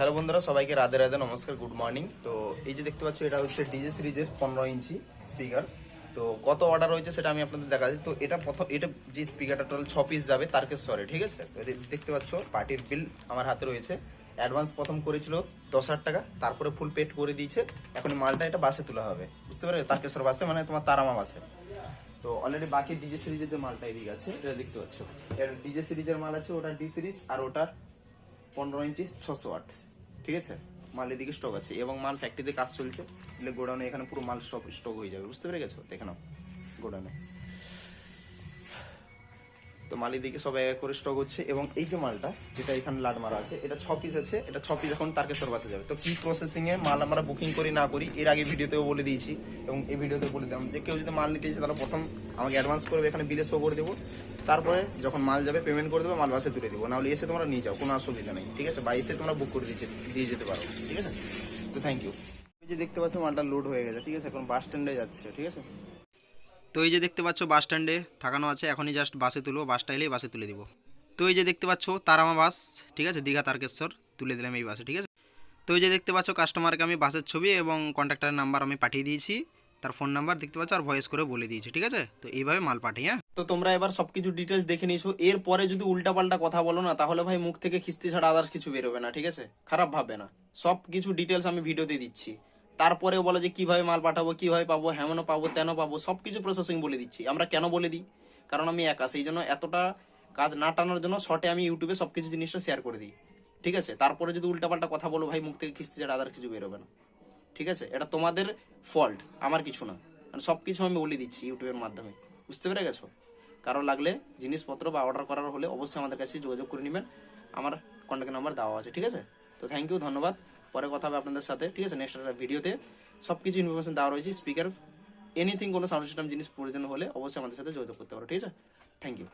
Hello বন্ধুরা, সবাইকে রাধে রাধে, নমস্কার গুড মর্নিং তো এই যে দেখতে পাচ্ছ, এটা হচ্ছে ডিজে সিরিজের পনেরো ইঞ্চি স্পিকার তো কত অর্ডার হয়েছে সেটা আমি আপনাদের দেখাচ্ছি। তো এটা প্রথম, এটা যে স্পিকারটা টোটাল ছ পিস যাবে তারকেশ্বরে ঠিক আছে? দেখতে পাচ্ছ পার্টির বিল আমার হাতে রয়েছে। অ্যাডভান্স প্রথম করেছিল দশ হাজার টাকা, তারপরে ফুল পেড করে দিয়েছে। এখন মালটা এটা বাসে তোলা হবে, বুঝতে পারবে তারকেশ্বর বাসে মানে তোমার তারামা বাসে। তো অলরেডি বাকি ডিজে সিরিজের যে মালটা এদিকে আছে, এটা দেখতে পাচ্ছ। এটা ডিজে সিরিজের মাল আছে, ওটা ডি সিরিজ আর ওটা পনেরো ইঞ্চি ছশো আট ঠিক আছে? মাল এদিকে স্টক আছে এবং মাল ফ্যাক্টরিতে কাজ চলছে। এলে গোডাউনে এখানে পুরো মাল সব স্টক হয়ে যাবে, বুঝতে পেরে গেছো দেখে নাও গোডাউনে। তো মাল এদিকে সব এক করে স্টক হচ্ছে এবং এই যে মালটা, যেটা এখানে লাড মারা আছে, এটা ছ পিস আছে, এটা ছ পিস এখন তারকেশ্বর বাসে যাবে। তো কি প্রসেসিং এ মাল আমরা বুকিং করি না করি, এর আগে ভিডিওতেও বলে দিয়েছি এবং এই ভিডিওতে বলে দিলাম। যে কেউ যদি মাল নিতে চাইছে তাহলে প্রথম আমাকে অ্যাডভান্স করবে এখানে বিলে শো করে দেবো। তারপরে যখন মাল যাবে পেমেন্ট করে দেবো, মাল বাসে তুলে দেবো। নাহলে এসে তোমরা নিয়ে যাও, কোনো অসুবিধা নেই, ঠিক আছে? বা এসে তোমরা বুক করে দিয়ে দিয়ে যেতে পারো, ঠিক আছে? তো থ্যাংক ইউ যে দেখতে পাচ্ছ, মালটা লোড হয়ে গেছে, ঠিক আছে? এখন বাস স্ট্যান্ডে যাচ্ছে, ঠিক আছে? তো এই যে দেখতে পাচ্ছ বাস স্ট্যান্ডে থাকানো আছে, এখনই জাস্ট বাসে তুলবো বাসটা এলেই বাসে তুলে দিব। তো এই যে দেখতে পাচ্ছ, তারামা বাস ঠিক আছে? দীঘা তারকেশ্বর, তুলে দিলাম এই বাসে ঠিক আছে? তো এই যে দেখতে পাচ্ছ কাস্টমারকে আমি বাসের ছবি এবং কন্ট্যাক্টারের নাম্বার আমি পাঠিয়ে দিয়েছি, তার ফোন নাম্বার দেখতে পাচ্ছ, আর ভয়েস করে বলে দিয়েছি, ঠিক আছে? তো এইভাবে মাল পাঠিয়ে হ্যাঁ? তো তোমরা এবার সবকিছু ডিটেলস দেখে নিয়েছো। এরপরে যদি উল্টাপাল্টা কথা বলো না, তাহলে ভাই মুখ থেকে খিস্তি ছাড়া আদার্স কিছু বেরোবে না, ঠিক আছে? খারাপ ভাববে না। সব কিছু ডিটেলস আমি ভিডিওতে দিচ্ছি। তারপরে বলো যে কীভাবে মাল পাঠাবো, কীভাবে পাবো, হেমনও পাবো তেন পাবো সব কিছু প্রসেসিং বলে দিচ্ছি। আমরা কেন বলে দিই? কারণ আমি একা, সেই জন্য এতটা কাজ না টানার জন্য শর্টে আমি ইউটিউবে সব কিছু জিনিসটা শেয়ার করে দিই। ঠিক আছে? তারপরে যদি উল্টাপাল্টা কথা বলো, ভাই মুখ থেকে খিস্তি ছাড়া আদার কিছু বেরোবে না। ঠিক আছে? এটা তোমাদের ফল্ট আমার কিছু না। কারণ সব কিছু আমি বলে দিচ্ছি ইউটিউবের মাধ্যমে। বুঝতে পেরে গেছো? কারও লাগলে জিনিসপত্র বা অর্ডার করার হলে অবশ্যই আমাদের কাছে যোগাযোগ করে নেবেন। আমার কন্ট্যাক্ট নাম্বার দেওয়া আছে, ঠিক আছে? তো থ্যাংক ইউ ধন্যবাদ। পরে কথা হবে আপনাদের সাথে, ঠিক আছে? নেক্সট একটা ভিডিওতে সব কিছু ইনফরমেশন দেওয়া রয়েছে স্পিকার এনিথিং কোনো সাউন্ড সিস্টেম জিনিস প্রয়োজন হলে অবশ্যই আমাদের সাথে যোগাযোগ করতে পারো, ঠিক আছে? Thank you